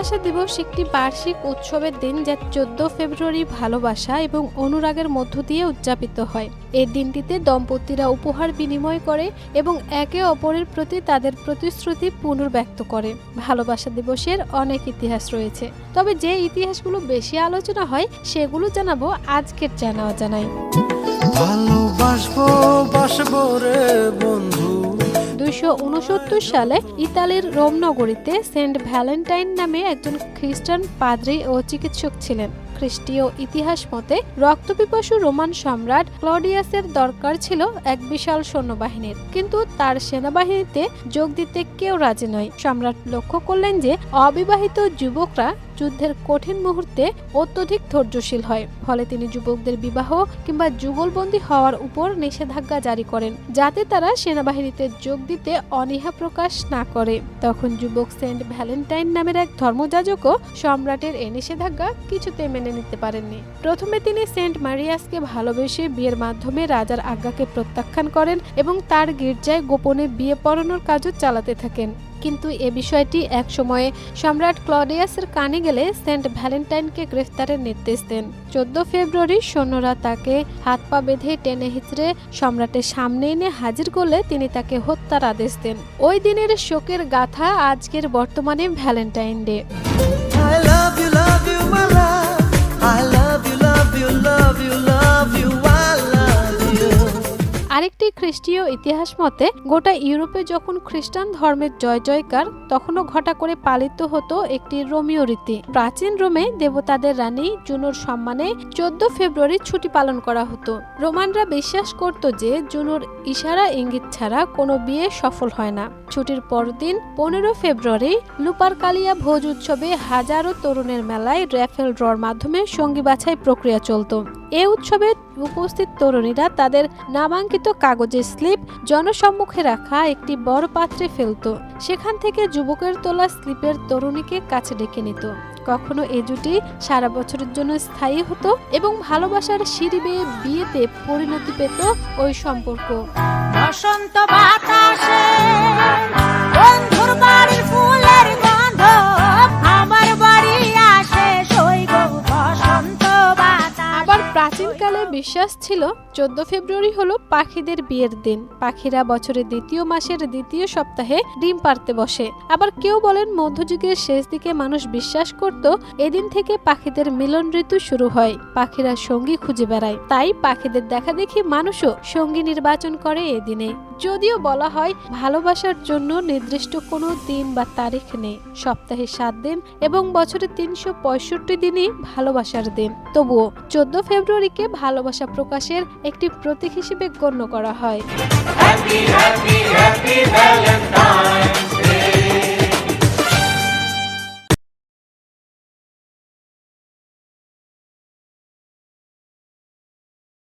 ভালোবাসা দিবস একটি বার্ষিক উৎসবের দিন যা চোদ্দ ফেব্রুয়ারি ভালোবাসা এবং অনুরাগের মধ্য দিয়ে উদযাপিত হয়। এই দিনটিতে দম্পতিরা উপহার বিনিময় করে এবং একে অপরের প্রতি তাদের প্রতিশ্রুতি পুনর্ব্যক্ত করে। ভালোবাসা দিবসের অনেক ইতিহাস রয়েছে। তবে যে ইতিহাসগুলো বেশি আলোচনা হয়, সেগুলো জানাব আজকের জানা অজানায় ভালোবাসবো, বাসবো রে বন্ধু। দুইশো উনসত্তর সালে ইতালির রোম নগরীতে সেন্ট ভ্যালেন্টাইন নামে একজন খ্রিস্টান পাদ্রী ও চিকিৎসক ছিলেন। খ্রিস্টীয় ইতিহাস মতে রক্তপিপাসু রোমান সম্রাট ক্লডিয়াসের দরকার ছিল এক বিশাল সৈন্যবাহিনীর। কিন্তু তার সেনাবাহিনীতে যোগ দিতে কেউ রাজি নয়। সম্রাট লক্ষ্য করলেন যে অবিবাহিত যুবকরা যুদ্ধের কঠিন মুহূর্তে অত্যধিক ধৈর্যশীল হয়, ফলে তিনি যুবকদের বিবাহ কিংবা যুগলবন্দী হওয়ার উপর নিষেধাজ্ঞা জারি করেন, যাতে তারা সেনাবাহিনীতে যোগ দিতে অনীহা প্রকাশ না করে। তখন যুবক সেন্ট ভ্যালেন্টাইন নামের এক ধর্মযাজকও সম্রাটের এই নিষেধাজ্ঞা কিছুতে মেনে নিতে পারেননি। প্রথমে তিনি সেন্ট মারিয়াসকে ভালোবেসে বিয়ের মাধ্যমে রাজার আজ্ঞাকে প্রত্যাখ্যান করেন এবং তার গির্জায় গোপনে বিয়ে পড়ানোর কাজও চালাতে থাকেন। কিন্তু এ বিষয়টি এক সময়ে সম্রাট ক্লডিয়াসের কানে গেলে সেন্ট ভ্যালেন্টাইনকে গ্রেফতারের নির্দেশ দেন। চোদ্দ ফেব্রুয়ারি সৈন্যরা তাকে হাত পা বেঁধে টেনে হিচড়ে সম্রাটের সামনে এনে হাজির করলে তিনি তাকে হত্যার আদেশ দেন। ওই দিনের শোকের গাথা আজকের বর্তমানে ভ্যালেন্টাইন ডে। খ্রিস্টীয় ইতিহাস মতে, গোটা ইউরোপে যখন খ্রিস্টান ধর্মের জয় জয়কার, তখনও ঘটা করে পালিত হতো একটি রোমিও রীতি। প্রাচীন রোমে দেবতাদের রানী জুনোর সম্মানে চোদ্দ ফেব্রুয়ারি ছুটি পালন করা হতো। রোমানরা বিশ্বাস করত যে, জুনোর ইশারা ইঙ্গিত ছাড়া কোনো বিয়ে সফল হয় না। ছুটির পরদিন, পনেরো ফেব্রুয়ারি, লুপারকালিয়া ভোজ উৎসবে হাজারো তরুণের মেলায় র্যাফেল ড্রর মাধ্যমে সঙ্গী বাছাই প্রক্রিয়া চলত। এ উৎসবে উপস্থিত তরুণীরা তাদের নামাঙ্কিত কাগজের স্লিপ জনসম্মুখে রাখা একটি বড় পাত্রে ফেলত। সেখান থেকে যুবকের তোলা স্লিপের তরুণীকে কাছে ডেকে নিত। কখনো এ জুটি সারা বছরের জন্য স্থায়ী হতো এবং ভালোবাসার সিঁড়ি বেয়ে বিয়েতে পরিণতি পেত ওই সম্পর্ক। বসন্ত বাতাসে বন্ধুর বাড়ির ফুলের বিশ্বাস ছিল, চোদ্দ ফেব্রুয়ারি হলো পাখিদের বিয়ের দিন। পাখিরা বছরের দ্বিতীয় মাসের দ্বিতীয় সপ্তাহে ডিম পারতে বসে। আবার কেউ বলেন মধ্যযুগের শেষ দিকে মানুষ বিশ্বাস করত এদিন থেকে পাখিদের মিলন ঋতু শুরু হয়। পাখিরা সঙ্গী খুঁজে বেড়ায়। তাই পাখিদের দেখা দেখি মানুষও সঙ্গী নির্বাচন করে এদিনে। যদিও বলা হয় ভালোবাসার জন্য নির্দিষ্ট কোনো দিন বা তারিখ নেই। সপ্তাহে সাত দিন এবং বছরে তিনশো পঁয়ষট্টি দিনই ভালোবাসার দিন। তবুও চোদ্দ ফেব্রুয়ারিকে ভালোবাসা প্রকাশের একটি প্রতীক হিসেবে গণ্য করা হয়।